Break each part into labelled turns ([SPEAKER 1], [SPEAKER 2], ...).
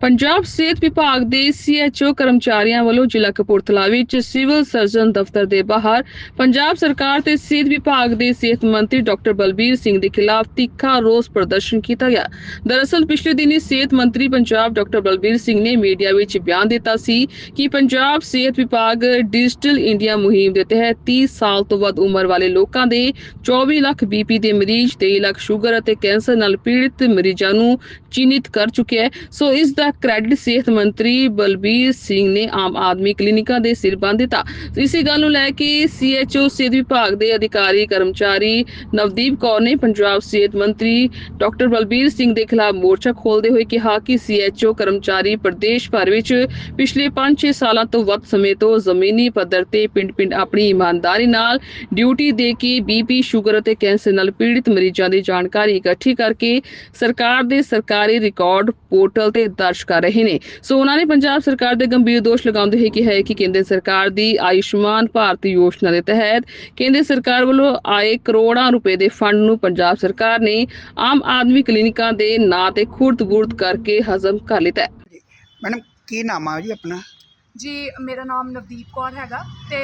[SPEAKER 1] ਪੰਜਾਬ ਸਿਹਤ ਵਿਭਾਗ ਦੇ ਸੀਐਚਓ ਕਰਮਚਾਰੀਆਂ ਵੱਲੋਂ ਜ਼ਿਲ੍ਹਾ ਕਪੂਰਥਲਾ ਵਿੱਚ ਸਿਵਲ ਸਰਜਨ ਦਫ਼ਤਰ ਦੇ ਬਾਹਰ ਪੰਜਾਬ ਸਰਕਾਰ ਤੇ ਸਿਹਤ ਵਿਭਾਗ ਦੇ ਸਿਹਤ ਮੰਤਰੀ ਡਾਕਟਰ ਬਲਬੀਰ ਸਿੰਘ ਦੇ ਖਿਲਾਫ ਤਿੱਖਾ ਰੋਸ ਪ੍ਰਦਰਸ਼ਨ ਕੀਤਾ ਗਿਆ। ਦਰਅਸਲ, ਪਿਛਲੇ ਦਿਨੀ ਸਿਹਤ ਮੰਤਰੀ ਪੰਜਾਬ ਡਾਕਟਰ ਬਲਬੀਰ ਸਿੰਘ ਨੇ ਮੀਡੀਆ ਵਿੱਚ ਬਿਆਨ ਦਿੱਤਾ ਸੀ ਕਿ ਪੰਜਾਬ ਸਿਹਤ ਵਿਭਾਗ ਡਿਜੀਟਲ ਇੰਡੀਆ ਮੁਹਿੰਮ ਦੇ ਤਹਿਤ 30 ਸਾਲ ਤੋਂ ਵੱਧ ਉਮਰ ਵਾਲੇ ਲੋਕਾਂ ਦੇ 24 ਲੱਖ ਬੀਪੀ ਦੇ ਮਰੀਜ਼ 23 ਲੱਖ ਸ਼ੂਗਰ ਅਤੇ ਕੈਂਸਰ ਨਾਲ ਪੀੜਿਤ ਮਰੀਜ਼ਾਂ ਨੂੰ ਚਿੰਨ੍ਹਿਤ ਕਰ ਚੁੱਕਿਆ ਹੈ। ਸੋ ਇਸ ਦਾ ਕ੍ਰੈਡਿਟ ਸਿਹਤ ਮੰਤਰੀ ਬਲਬੀਰ ਸਿੰਘ ਨੇ ਆਮ ਆਦਮੀ ਕਲੀਨਿਕਾਂ ਦੇ ਸਿਰ ਬੰਨ੍ਹ ਦਿੱਤਾ। ਇਸੇ ਗੱਲ ਨੂੰ ਲੈ ਕੇ ਸੀਐਚਓ ਸਿਹਤ ਵਿਭਾਗ ਦੇ ਅਧਿਕਾਰੀ, ਕਰਮਚਾਰੀ ਨਵਦੀਪ ਕੌਰ ਨੇ ਪੰਜਾਬ ਸਿਹਤ ਮੰਤਰੀ ਡਾਕਟਰ ਬਲਬੀਰ ਸਿੰਘ ਦੇ ਖਿਲਾਫ ਮੋਰਚਾ ਖੋਲ੍ਹਦੇ ਹੋਏ ਕਿਹਾ ਕਿ ਸੀਐਚਓ ਕਰਮਚਾਰੀ ਪ੍ਰਦੇਸ਼ ਭਰ ਵਿੱਚ ਪਿਛਲੇ 5-6 ਸਾਲਾਂ ਤੋਂ ਵੱਧ ਸਮੇਂ ਤੋਂ ਜ਼ਮੀਨੀ ਪੱਧਰ ਤੇ ਪਿੰਡ-ਪਿੰਡ ਆਪਣੀ ਇਮਾਨਦਾਰੀ ਨਾਲ ਡਿਊਟੀ ਦੇ ਕੇ ਬੀਪੀ ਸ਼ੂਗਰ ਅਤੇ ਕੈਂਸਰ ਨਾਲ ਪੀੜਿਤ ਮਰੀਜ਼ਾਂ ਦੀ ਜਾਣਕਾਰੀ ਇਕੱਠੀ ਕਰਕੇ ਸਰਕਾਰ ਦੇ ਸਰਕਾਰੀ ਰਿਕਾਰਡ ਪੋਰਟਲ ਤੇ ਦਰਜ ਕਰ ਰਹੇ ਨੇ। ਸੋ ਉਹਨਾਂ ਨੇ ਪੰਜਾਬ ਸਰਕਾਰ ਦੇ ਗੰਭੀਰ ਦੋਸ਼ ਲਗਾਉਂਦੇ ਹੋਏ ਕਿਹਾ ਹੈ ਕਿ ਕੇਂਦਰ ਸਰਕਾਰ ਦੀ ਆਯੁਸ਼ਮਾਨ ਭਾਰਤ ਯੋਜਨਾ ਦੇ ਤਹਿਤ ਕੇਂਦਰ ਸਰਕਾਰ ਵੱਲੋਂ ਆਏ ਕਰੋੜਾਂ ਰੁਪਏ ਦੇ ਫੰਡ ਨੂੰ ਪੰਜਾਬ ਸਰਕਾਰ ਨੇ ਆਮ ਆਦਮੀ ਕਲੀਨਿਕਾਂ ਦੇ ਨਾਂ ਤੇ ਖੁਰਦ-ਬੁਰਦ ਕਰਕੇ ਹਜ਼ਮ ਕਰ ਲਿੱਤਾ ਹੈ।
[SPEAKER 2] ਮੈਡਮ ਕੀ ਨਾਮ ਆ ਜੀ ਆਪਣਾ?
[SPEAKER 3] ਜੀ ਮੇਰਾ ਨਾਮ ਨਵਦੀਪ ਕੌਰ ਹੈਗਾ ਤੇ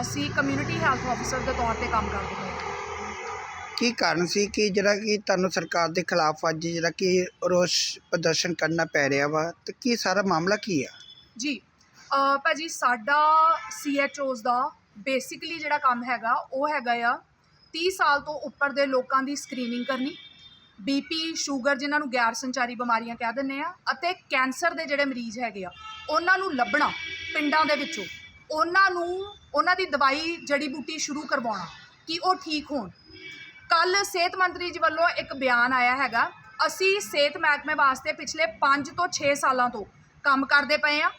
[SPEAKER 3] ਅਸੀਂ ਕਮਿਊਨਿਟੀ ਹੈਲਥ ਆਫੀਸਰ ਦੇ ਤੌਰ ਤੇ ਕੰਮ ਕਰਦੇ ਹਾਂ
[SPEAKER 2] ਕੀ ਕਾਰਨ ਸੀ ਕਿ ਜਿਹੜਾ ਕਿ ਤੁਹਾਨੂੰ ਸਰਕਾਰ ਦੇ ਖਿਲਾਫ ਅੱਜ ਜਿਹੜਾ ਕਿ ਰੋਸ ਪ੍ਰਦਰਸ਼ਨ ਕਰਨਾ ਪੈ ਰਿਹਾ ਵਾ ਤੇ ਕੀ ਸਾਰਾ ਮਾਮਲਾ ਕੀ ਆ?
[SPEAKER 3] ਜੀ, ਅਹ ਭਾਜੀ ਸਾਡਾ ਸੀਐਚਓਜ਼ ਦਾ ਬੇਸਿਕਲੀ ਜਿਹੜਾ ਕੰਮ ਹੈਗਾ, ਉਹ ਹੈਗਾ ਆ 30 ਸਾਲ ਤੋਂ ਉੱਪਰ ਦੇ ਲੋਕਾਂ ਦੀ ਸਕਰੀਨਿੰਗ ਕਰਨੀ ਬੀਪੀ ਸ਼ੂਗਰ ਜਿਨ੍ਹਾਂ ਨੂੰ ਗੈਰ ਸੰਚਾਰੀ ਬਿਮਾਰੀਆਂ ਕਹਿ ਦਿੰਦੇ ਆ, ਅਤੇ ਕੈਂਸਰ ਦੇ ਜਿਹੜੇ ਮਰੀਜ਼ ਹੈਗੇ ਆ, ਉਹਨਾਂ ਨੂੰ ਲੱਭਣਾ ਪਿੰਡਾਂ ਦੇ ਵਿੱਚੋਂ, ਉਹਨਾਂ ਨੂੰ, ਉਹਨਾਂ ਦੀ ਦਵਾਈ ਜੜੀ ਬੂਟੀ ਸ਼ੁਰੂ ਕਰਵਾਉਣਾ, ਕਿ ਉਹ ਠੀਕ ਹੋਣ। ਕੱਲ ਸਿਹਤ ਮੰਤਰੀ ਜੀ ਵੱਲੋਂ ਇੱਕ ਬਿਆਨ ਆਇਆ ਹੈਗਾ। ਅਸੀਂ ਸਿਹਤ ਮਹਿਕਮੇ ਵਾਸਤੇ ਪਿਛਲੇ 5 ਤੋਂ 6 ਸਾਲਾਂ ਤੋਂ ਕੰਮ ਕਰਦੇ ਪਏ ਆ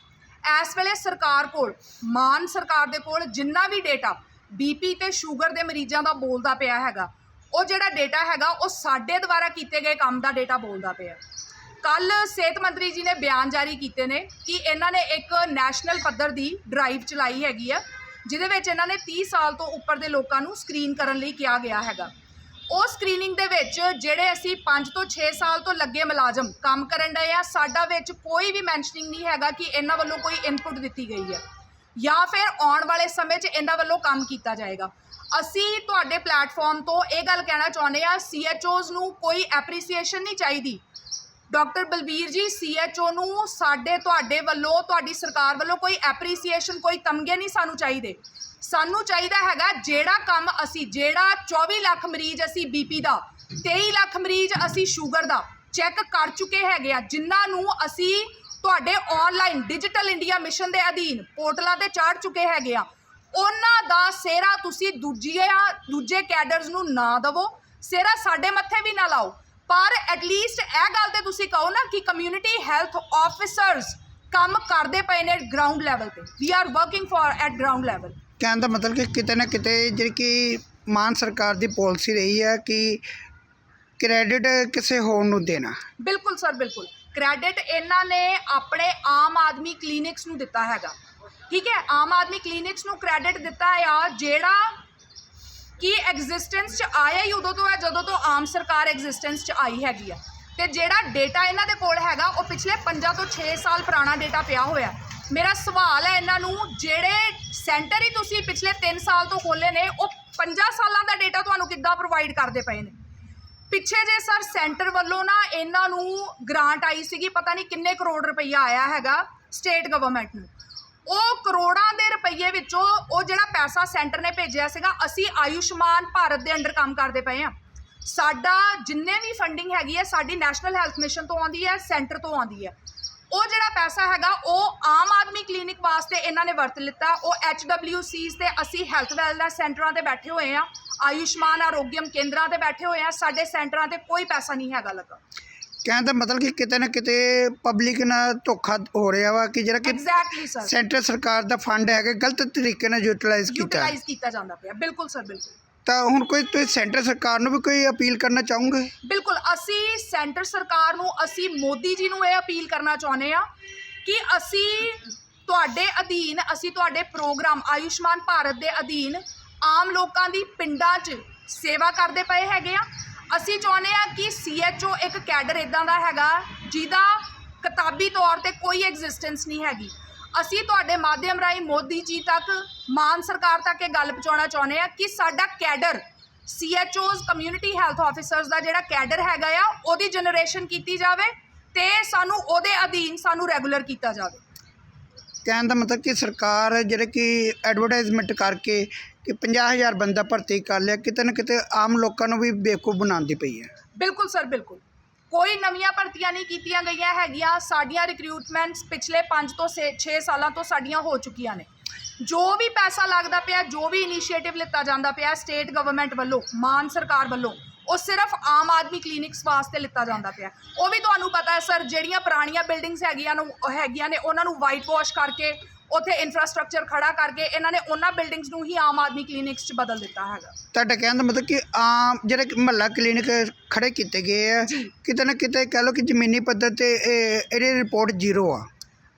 [SPEAKER 3] ਇਸ ਵੇਲੇ ਸਰਕਾਰ ਕੋਲ, ਮਾਨ ਸਰਕਾਰ ਦੇ ਕੋਲ ਜਿੰਨਾ ਵੀ ਡੇਟਾ ਬੀਪੀ ਤੇ ਸ਼ੂਗਰ ਦੇ ਮਰੀਜ਼ਾਂ ਦਾ ਬੋਲਦਾ ਪਿਆ ਹੈਗਾ, ਉਹ ਜਿਹੜਾ ਡੇਟਾ ਹੈਗਾ, ਉਹ ਸਾਡੇ ਦੁਆਰਾ ਕੀਤੇ ਗਏ ਕੰਮ ਦਾ ਡੇਟਾ ਬੋਲਦਾ ਪਿਆ। ਕੱਲ ਸਿਹਤ ਮੰਤਰੀ ਜੀ ਨੇ ਬਿਆਨ ਜਾਰੀ ਕੀਤੇ ਨੇ ਕਿ ਇਹਨਾਂ ਨੇ ਇੱਕ ਨੈਸ਼ਨਲ ਪੱਧਰ ਦੀ ਡਰਾਈਵ ਚਲਾਈ ਹੈਗੀ ਆ, ਜਿਹਦੇ ਵਿੱਚ ਇਹਨਾਂ ਨੇ 30 ਸਾਲ ਤੋਂ ਉੱਪਰ ਦੇ ਲੋਕਾਂ ਨੂੰ ਸਕਰੀਨ ਕਰਨ ਲਈ ਕਿਹਾ ਗਿਆ ਹੈਗਾ। ਉਹ ਸਕਰੀਨਿੰਗ ਦੇ ਵਿੱਚ ਜਿਹੜੇ ਅਸੀਂ 5 ਤੋਂ 6 ਸਾਲ ਤੋਂ ਲੱਗੇ ਮੁਲਾਜ਼ਮ ਕੰਮ ਕਰਨ ਡਏ ਆ, ਸਾਡਾ ਵਿੱਚ ਕੋਈ ਵੀ ਮੈਂਸ਼ਨਿੰਗ ਨਹੀਂ ਹੈਗਾ ਕਿ ਇਹਨਾਂ ਵੱਲੋਂ ਕੋਈ ਇਨਪੁਟ ਦਿੱਤੀ ਗਈ ਹੈ। ਜਾਂ ਫਿਰ ਆਉਣ ਵਾਲੇ ਸਮੇਂ 'ਚ ਇਹਨਾਂ ਵੱਲੋਂ ਕੰਮ ਕੀਤਾ ਜਾਏਗਾ। ਅਸੀਂ ਤੁਹਾਡੇ ਪਲੇਟਫਾਰਮ ਤੋਂ ਇਹ ਗੱਲ ਕਹਿਣਾ ਚਾਹੁੰਦੇ ਆ ਸੀਐਚਓਜ਼ ਨੂੰ ਕੋਈ ਐਪਰੀਸੀਏਸ਼ਨ ਨਹੀਂ ਚਾਹੀਦੀ ਡਾਕਟਰ ਬਲਬੀਰ ਜੀ ਸੀਐਚਓ ਨੂੰ ਸਾਡੇ ਤੁਹਾਡੇ ਵੱਲੋਂ, ਤੁਹਾਡੀ ਸਰਕਾਰ ਵੱਲੋਂ ਕੋਈ ਐਪਰੀਸੀਏਸ਼ਨ ਕੋਈ ਤਮਗੇ ਨਹੀਂ ਸਾਨੂੰ ਚਾਹੀਦੇ। ਸਾਨੂੰ ਚਾਹੀਦਾ ਹੈਗਾ ਜਿਹੜਾ ਕੰਮ ਅਸੀਂ, ਜਿਹੜਾ 24 ਲੱਖ ਮਰੀਜ਼ ਅਸੀਂ ਬੀਪੀ ਦਾ 23 ਲੱਖ ਮਰੀਜ਼ ਅਸੀਂ ਸ਼ੂਗਰ ਦਾ ਚੈੱਕ ਕਰ ਚੁੱਕੇ ਹੈਗੇ ਆ, ਜਿਨ੍ਹਾਂ ਨੂੰ ਅਸੀਂ ਤੁਹਾਡੇ ਆਨਲਾਈਨ ਡਿਜੀਟਲ ਇੰਡੀਆ ਮਿਸ਼ਨ ਦੇ ਅਧੀਨ ਪੋਰਟਲਾਂ ਤੇ ਚਾੜ ਚੁੱਕੇ ਹੈਗੇ ਆ। ਉਹਨਾਂ ਦਾ ਸਿਹਰਾ ਤੁਸੀਂ ਦੂਜੀਆਂ, ਦੂਜੇ ਕੈਡਰਸ ਨੂੰ ਨਾ ਦਵੋ, ਸਿਹਰਾ ਸਾਡੇ ਮੱਥੇ ਵੀ ਨਾ ਲਾਓ। ਪਰ ਐਟਲੀਸਟ ਇਹ ਗੱਲ ਤੇ ਤੁਸੀਂ ਕਹੋ ਨਾ ਕਿ ਕਮਿਊਨਿਟੀ ਹੈਲਥ ਆਫੀਸਰਸ ਕੰਮ ਕਰਦੇ ਪਏ ਨੇ ਗਰਾਊਂਡ ਲੈਵਲ ਤੇ। We are working for at ground level
[SPEAKER 2] ਕਹਿਣ ਦਾ ਮਤਲਬ ਕਿ ਕਿਤੇ ਨਾ ਕਿਤੇ ਜਿਹੜੀ ਕਿ ਮਾਨ ਸਰਕਾਰ ਦੀ ਪਾਲਿਸੀ ਰਹੀ ਹੈ ਕਿ ਕ੍ਰੈਡਿਟ ਕਿਸੇ ਹੋਰ ਨੂੰ ਦੇਣਾ।
[SPEAKER 3] ਬਿਲਕੁਲ ਸਰ ਬਿਲਕੁਲ। ਕ੍ਰੈਡਿਟ ਇਹਨਾਂ ਨੇ ਆਪਣੇ ਆਮ ਆਦਮੀ ਕਲੀਨਿਕਸ ਨੂੰ ਦਿੱਤਾ ਹੈਗਾ। ਠੀਕ ਹੈ? ਆਮ ਆਦਮੀ ਕਲੀਨਿਕਸ ਨੂੰ ਕ੍ਰੈਡਿਟ ਦਿੱਤਾ ਆ ਜਿਹੜਾ ਕਿ ਐਗਜ਼ਿਸਟੈਂਸ 'ਚ ਆਇਆ ਹੀ ਉਦੋਂ ਤੋਂ ਹੈ, ਜਦੋਂ ਤੋਂ ਆਮ ਸਰਕਾਰ ਐਗਜ਼ਿਸਟੈਂਸ 'ਚ ਆਈ ਹੈਗੀ ਆ। ਤੇ ਜਿਹੜਾ ਡੇਟਾ ਇਹਨਾਂ ਦੇ ਕੋਲ ਹੈਗਾ, ਉਹ ਪਿਛਲੇ 5 ਤੋਂ 6 ਸਾਲ ਪੁਰਾਣਾ ਡੇਟਾ ਪਿਆ ਹੋਇਆ। ਮੇਰਾ ਸਵਾਲ ਹੈ ਇਹਨਾਂ ਨੂੰ, ਜਿਹੜੇ ਸੈਂਟਰ ਹੀ ਤੁਸੀਂ ਪਿਛਲੇ 3 ਸਾਲ ਤੋਂ ਖੋਲੇ ਨੇ, ਉਹ 5 ਸਾਲਾਂ ਦਾ ਡੇਟਾ ਤੁਹਾਨੂੰ ਕਿੱਦਾਂ ਪ੍ਰੋਵਾਈਡ ਕਰਦੇ ਪਏ ਨੇ? ਪਿੱਛੇ ਜੇ ਸਰ ਸੈਂਟਰ ਵੱਲੋਂ ਨਾ ਇਹਨਾਂ ਨੂੰ ਗ੍ਰਾਂਟ ਆਈ ਸੀਗੀ, ਪਤਾ ਨਹੀਂ ਕਿੰਨੇ ਕਰੋੜ ਰੁਪਈਆ ਆਇਆ ਹੈਗਾ ਸਟੇਟ ਗਵਰਨਮੈਂਟ ਨੂੰ। ਉਹ ਕਰੋੜਾਂ ਵਿੱਚੋਂ, ਉਹ ਜਿਹੜਾ ਪੈਸਾ ਸੈਂਟਰ ਨੇ ਭੇਜਿਆ ਸੀਗਾ, ਅਸੀਂ ਆਯੁਸ਼ਮਾਨ ਭਾਰਤ ਦੇ ਅੰਡਰ ਕੰਮ ਕਰਦੇ ਪਏ ਆ ਸਾਡਾ ਜਿੰਨੇ ਵੀ ਫੰਡਿੰਗ ਹੈਗੀ ਹੈ, ਸਾਡੀ ਨੈਸ਼ਨਲ ਹੈਲਥ ਮਿਸ਼ਨ ਤੋਂ ਆਉਂਦੀ ਹੈ ਸੈਂਟਰ ਤੋਂ ਆਉਂਦੀ ਹੈ। ਉਹ ਜਿਹੜਾ ਪੈਸਾ ਹੈਗਾ, ਉਹ ਆਮ ਆਦਮੀ ਕਲੀਨਿਕ ਵਾਸਤੇ ਇਹਨਾਂ ਨੇ ਵਰਤ ਲਿੱਤਾ। ਉਹ HWCs ਤੇ ਅਸੀਂ ਹੈਲਥ ਵੈਲਨੈਸ ਸੈਂਟਰਾਂ ਤੇ ਬੈਠੇ ਹੋਏ ਆ ਆਯੁਸ਼ਮਾਨ ਆਰੋਗਿਅਮ ਕੇਂਦਰਾਂ ਤੇ ਬੈਠੇ ਹੋਏ ਆ ਸਾਡੇ ਸੈਂਟਰਾਂ ਤੇ ਕੋਈ ਪੈਸਾ ਨਹੀਂ ਹੈਗਾ ਲੱਗਾ।
[SPEAKER 2] ਕਹਿਣ ਦਾ ਮਤਲਬ ਕਿ ਕਿਤੇ ਨਾ ਕਿਤੇ ਪਬਲਿਕ ਨਾਲ ਧੋਖਾ ਹੋ ਰਿਹਾ ਵਾ ਕਿ ਜਿਹੜਾ ਕਿ
[SPEAKER 3] ਐਗਜ਼ੈਕਟਲੀ ਸਰ
[SPEAKER 2] ਸੈਂਟਰ ਸਰਕਾਰ ਦਾ ਫੰਡ ਹੈਗਾ ਗਲਤ ਤਰੀਕੇ ਨਾਲ ਯੂਟਿਲਾਈਜ਼ ਕੀਤਾ।
[SPEAKER 3] ਯੂਟਿਲਾਈਜ਼ ਕੀਤਾ ਜਾਂਦਾ ਪਿਆ। ਬਿਲਕੁਲ ਸਰ ਬਿਲਕੁਲ।
[SPEAKER 2] ਤਾਂ ਹੁਣ ਕੋਈ ਤੁਸੀਂ ਸੈਂਟਰ ਸਰਕਾਰ ਨੂੰ ਵੀ ਕੋਈ ਅਪੀਲ ਕਰਨਾ ਚਾਹੋਗੇ?
[SPEAKER 3] ਬਿਲਕੁਲ ਅਸੀਂ ਸੈਂਟਰ ਸਰਕਾਰ ਨੂੰ ਅਸੀਂ ਮੋਦੀ ਜੀ ਨੂੰ ਇਹ ਅਪੀਲ ਕਰਨਾ ਚਾਹੁੰਦੇ ਆ ਕਿ ਅਸੀਂ ਤੁਹਾਡੇ ਅਧੀਨ ਅਸੀਂ ਤੁਹਾਡੇ ਪ੍ਰੋਗਰਾਮ ਆਯੁਸ਼ਮਾਨ ਭਾਰਤ ਦੇ ਅਧੀਨ ਆਮ ਲੋਕਾਂ ਦੀ ਪਿੰਡਾਂ 'ਚ ਸੇਵਾ ਕਰਦੇ ਪਏ ਹੈਗੇ ਆ ਅਸੀਂ ਚਾਹੁੰਦੇ ਆ ਕਿ ਸੀਐਚਓ ਇੱਕ ਕੈਡਰ ਇਦਾਂ ਦਾ ਹੈਗਾ ਜਿਹਦਾ ਕਿਤਾਬੀ ਤੌਰ ਤੇ ਕੋਈ ਐਗਜ਼ਿਸਟੈਂਸ ਨਹੀਂ ਹੈਗੀ। ਅਸੀਂ ਤੁਹਾਡੇ ਮਾਧਿਅਮ ਰਾਹੀਂ ਮੋਦੀ ਜੀ ਤੱਕ, ਮਾਨ ਸਰਕਾਰ ਤੱਕ ਇਹ ਗੱਲ ਪਹੁੰਚਾਉਣਾ ਚਾਹੁੰਦੇ ਆ ਕਿ ਸਾਡਾ cadre CHOs community health officers ਦਾ ਜਿਹੜਾ ਕੈਡਰ ਹੈਗਾ ਆ, ਉਹਦੀ ਜਨਰੇਸ਼ਨ ਕੀਤੀ ਜਾਵੇ ਤੇ ਸਾਨੂੰ ਉਹਦੇ ਅਧੀਨ ਸਾਨੂੰ ਰੈਗੂਲਰ ਕੀਤਾ ਜਾਵੇ।
[SPEAKER 2] ਕਹਿਣ ਦਾ ਮਤਲਬ ਕਿ ਸਰਕਾਰ ਜਿਹੜੇ ਕਿ ਐਡਵਰਟਾਈਜ਼ਮੈਂਟ ਕਰਕੇ ਕਿ 50000 ਬੰਦਾ ਭਰਤੀ ਕਰ ਲਿਆ, ਕਿਤੇ ਨਾ ਕਿਤੇ ਆਮ ਲੋਕਾਂ ਨੂੰ ਵੀ ਬੇਵਕੂਫ ਬਣਾਉਂਦੀ ਪਈ ਹੈ।
[SPEAKER 3] ਬਿਲਕੁਲ ਸਰ, ਬਿਲਕੁਲ। ਕੋਈ ਨਵੀਆਂ ਭਰਤੀਆਂ ਨਹੀਂ ਕੀਤੀਆਂ ਗਈਆਂ ਹੈਗੀਆਂ। ਸਾਡੀਆਂ ਰਿਕਰੂਟਮੈਂਟਸ ਪਿਛਲੇ 5 ਤੋਂ 6 ਸਾਲਾਂ ਤੋਂ ਸਾਡੀਆਂ ਹੋ ਚੁੱਕੀਆਂ ਨੇ। ਜੋ ਵੀ ਪੈਸਾ ਲੱਗਦਾ ਪਿਆ, ਜੋ ਵੀ ਇਨੀਸ਼ੀਏਟਿਵ ਲਿੱਤਾ ਜਾਂਦਾ ਪਿਆ ਸਟੇਟ ਗਵਰਨਮੈਂਟ ਵੱਲੋਂ, ਮਾਨ ਸਰਕਾਰ ਵੱਲੋਂ ਉਹ ਸਿਰਫ ਆਮ ਆਦਮੀ ਕਲੀਨਿਕਸ ਵਾਸਤੇ ਲਿੱਤਾ ਜਾਂਦਾ ਪਿਆ ਉਹ ਵੀ ਤੁਹਾਨੂੰ ਪਤਾ ਹੈ ਸਰ ਜਿਹੜੀਆਂ ਪੁਰਾਣੀਆਂ ਬਿਲਡਿੰਗਸ ਹੈਗੀਆਂ ਨੂੰ ਹੈਗੀਆਂ ਨੇ ਉਹਨਾਂ ਨੂੰ ਵਾਈਟ ਵਾਸ਼ ਕਰਕੇ ਉੱਥੇ ਇਨਫਰਾਸਟ੍ਰਕਚਰ ਖੜਾ ਕਰਕੇ ਇਹਨਾਂ ਨੇ ਉਹਨਾਂ ਬਿਲਡਿੰਗਸ ਨੂੰ ਹੀ ਆਮ ਆਦਮੀ ਕਲੀਨਿਕਸ 'ਚ ਬਦਲ ਦਿੱਤਾ ਹੈਗਾ
[SPEAKER 2] ਤੁਹਾਡਾ ਕਹਿਣ ਦਾ ਮਤਲਬ ਕਿ ਆਮ ਜਿਹੜੇ ਮਹੱਲਾ ਕਲੀਨਿਕ ਖੜੇ ਕੀਤੇ ਗਏ ਆ
[SPEAKER 3] ਜੀ।
[SPEAKER 2] ਕਿਤੇ ਨਾ ਕਿਤੇ ਕਹਿ ਲਓ ਕਿ ਜ਼ਮੀਨੀ ਪੱਧਰ ਤੇ ਇਹ ਇਹਦੀ ਰਿਪੋਰਟ ਜ਼ੀਰੋ ਆ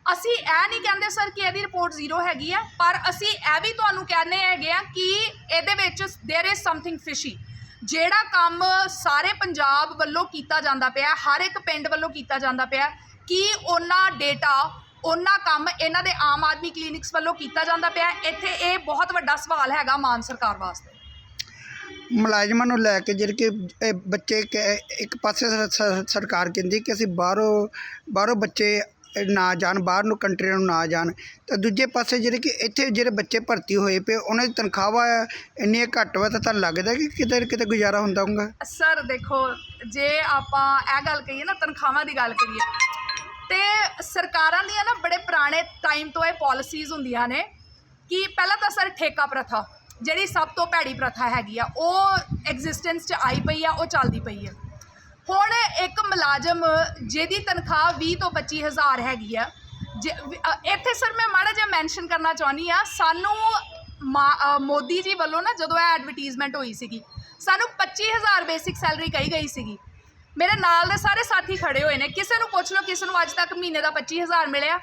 [SPEAKER 3] ਅਸੀਂ ਇਹ ਨਹੀਂ ਕਹਿੰਦੇ ਸਰ ਕਿ ਇਹਦੀ ਰਿਪੋਰਟ ਜ਼ੀਰੋ ਹੈਗੀ ਆ ਪਰ ਅਸੀਂ ਇਹ ਵੀ ਤੁਹਾਨੂੰ ਕਹਿੰਦੇ ਹੈਗੇ ਆ ਕਿ ਇਹਦੇ ਵਿੱਚ देयर इज ਸਮਥਿੰਗ ਫਿਸ਼ੀ ਜਿਹੜਾ ਕੰਮ ਸਾਰੇ ਪੰਜਾਬ ਵੱਲੋਂ ਕੀਤਾ ਜਾਂਦਾ ਪਿਆ, ਹਰ ਇੱਕ ਪਿੰਡ ਵੱਲੋਂ ਕੀਤਾ ਜਾਂਦਾ ਪਿਆ, ਕੀ ਉਹਨਾਂ ਡੇਟਾ ਉਹਨਾਂ ਕੰਮ ਇਹਨਾਂ ਦੇ ਆਮ ਆਦਮੀ ਕਲੀਨਿਕਸ ਵੱਲੋਂ ਕੀਤਾ ਜਾਂਦਾ ਪਿਆ? ਇੱਥੇ ਇਹ ਬਹੁਤ ਵੱਡਾ ਸਵਾਲ ਹੈਗਾ ਮਾਨ ਸਰਕਾਰ ਵਾਸਤੇ।
[SPEAKER 2] ਮੁਲਾਜ਼ਮਾਂ ਨੂੰ ਲੈ ਕੇ ਜਿਹੜੇ ਕਿ ਇਹ ਬੱਚੇ ਕ- ਇੱਕ ਪਾਸੇ ਸਰ- ਸਰ- ਸਰਕਾਰ ਕਹਿੰਦੀ ਕਿ ਅਸੀਂ ਬਾਹਰੋਂ ਬਾਹਰੋਂ ਬੱਚੇ ਨਾ ਜਾਣ, ਬਾਹਰ ਨੂੰ ਕੰਟਰੀਆਂ ਨੂੰ ਨਾ ਜਾਣ। ਤਾਂ ਦੂਜੇ ਪਾਸੇ ਜਿਹੜੇ ਕਿ ਇੱਥੇ ਜਿਹੜੇ ਬੱਚੇ ਭਰਤੀ ਹੋਏ ਪਏ, ਉਹਨਾਂ ਦੀ ਤਨਖਾਹਾਂ ਇੰਨੀਆਂ ਘੱਟ ਵਾ ਤਾਂ ਤੁਹਾਨੂੰ ਲੱਗਦਾ ਕਿ ਕਿਤੇ ਨਾ ਕਿਤੇ ਗੁਜ਼ਾਰਾ ਹੁੰਦਾ ਹੋਊਗਾ?
[SPEAKER 3] ਸਰ ਦੇਖੋ, ਜੇ ਆਪਾਂ ਇਹ ਗੱਲ ਕਹੀਏ ਨਾ, ਤਨਖਾਹਾਂ ਦੀ ਗੱਲ ਕਰੀਏ, ਤੇ ਸਰਕਾਰਾਂ ਦੀਆਂ ਨਾ ਬੜੇ ਪੁਰਾਣੇ ਟਾਈਮ ਤੋਂ ਇਹ ਪਾਲਿਸੀਜ਼ ਹੁੰਦੀਆਂ ਨੇ ਕਿ ਪਹਿਲਾਂ ਤਾਂ ਸਰ ਠੇਕਾ ਪ੍ਰਥਾ, ਜਿਹੜੀ ਸਭ ਤੋਂ ਭੈੜੀ ਪ੍ਰਥਾ ਹੈਗੀ ਆ, ਉਹ ਐਗਜ਼ਿਸਟੈਂਸ 'ਚ ਆਈ ਪਈ ਆ, ਉਹ ਚੱਲਦੀ ਪਈ ਆ। ਹੁਣ ਇੱਕ ਮੁਲਾਜ਼ਮ ਜਿਹਦੀ ਤਨਖਾਹ 20 ਤੋਂ 25 ਹਜ਼ਾਰ ਹੈਗੀ ਆ ਇੱਥੇ ਸਰ ਮੈਂ ਮਾੜਾ ਜਿਹਾ ਮੈਂਸ਼ਨ ਕਰਨਾ ਚਾਹੁੰਦੀ ਆ ਸਾਨੂੰ ਮੋਦੀ ਜੀ ਵੱਲੋਂ ਨਾ ਜਦੋਂ ਇਹ ਐਡਵਰਟੀਜ਼ਮੈਂਟ ਹੋਈ ਸੀਗੀ ਸਾਨੂੰ 25000 ਬੇਸਿਕ ਸੈਲਰੀ ਕਹੀ ਗਈ ਸੀਗੀ। ਮੇਰੇ ਨਾਲ ਦੇ ਸਾਰੇ ਸਾਥੀ ਖੜੇ ਹੋਏ ਨੇ ਕਿਸੇ ਨੂੰ ਪੁੱਛ ਲਓ ਕਿਸੇ ਨੂੰ ਅੱਜ ਤੱਕ ਮਹੀਨੇ ਦਾ 25000 ਮਿਲਿਆ।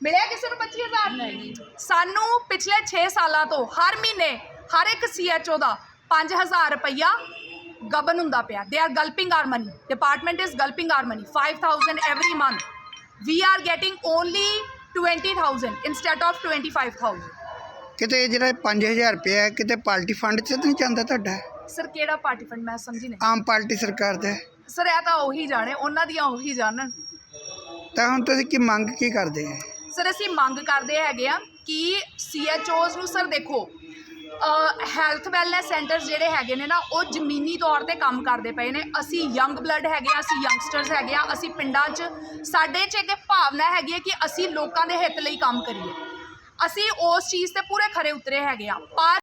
[SPEAKER 3] ਮਿਲਿਆ ਕਿਸੇ ਨੂੰ 25000 ਨਹੀਂ ਸਾਨੂੰ ਪਿਛਲੇ 6 ਸਾਲਾਂ ਤੋਂ ਹਰ ਮਹੀਨੇ ਹਰ ਇੱਕ ਸੀਐਚਓ ਦਾ 5000 ਰੁਪਈਆ ਗਬਨ ਹੁੰਦਾ ਪਿਆ। They are gulping our money department is gulping our money 5000 every month we are getting only 20000 instead of 25000
[SPEAKER 2] ਕਿਤੇ ਇਹ ਜਿਹੜਾ 5000 ਰੁਪਇਆ ਹੈ ਕਿਤੇ ਪਾਰਟੀ ਫੰਡ 'ਚ ਤਾਂ ਨਹੀਂ ਜਾਂਦਾ ਤੁਹਾਡਾ?
[SPEAKER 3] ਸਰ ਕਿਹੜਾ ਪਾਰਟੀ ਫੰਡ? ਮੈਂ ਸਮਝੀ ਨਹੀਂ।
[SPEAKER 2] ਆਮ ਪਾਰਟੀ ਸਰਕਾਰ ਦਾ ਹੈ।
[SPEAKER 3] ਸਰ ਇਹ ਤਾਂ ਉਹੀ ਜਾਣੇ ਉਹਨਾਂ ਦੀਆਂ ਉਹੀ ਜਾਣਨ
[SPEAKER 2] ਤਾਂ ਹੁਣ ਤੁਸੀਂ ਕੀ ਮੰਗ ਕੀ ਕਰਦੇ ਆ
[SPEAKER 3] ਸਰ ਅਸੀਂ ਮੰਗ ਕਰਦੇ ਹੈਗੇ ਆ ਕਿ ਸੀਐਚਓਜ਼ ਨੂੰ ਸਰ ਦੇਖੋ ਹੈਲਥ ਵੈਲਨੈਸ ਸੈਂਟਰ ਜਿਹੜੇ ਹੈਗੇ ਨੇ ਨਾ, ਉਹ ਜ਼ਮੀਨੀ ਤੌਰ ਤੇ ਕੰਮ ਕਰਦੇ ਪਏ ਨੇ। ਅਸੀਂ ਯੰਗ ਬਲੱਡ ਹੈਗੇ ਆ, ਅਸੀਂ ਯੰਗਸਟਰਸ ਹੈਗੇ ਆ, ਅਸੀਂ ਪਿੰਡਾਂ 'ਚ ਸਾਡੇ 'ਚ ਇੱਕ ਭਾਵਨਾ ਹੈਗੀ ਹੈ ਕਿ ਅਸੀਂ ਲੋਕਾਂ ਦੇ ਹਿੱਤ ਲਈ ਕੰਮ ਕਰੀਏ। ਅਸੀਂ ਉਸ ਚੀਜ਼ ਤੇ ਪੂਰੇ ਖਰੇ ਉਤਰੇ ਹੈਗੇ ਆ। ਪਰ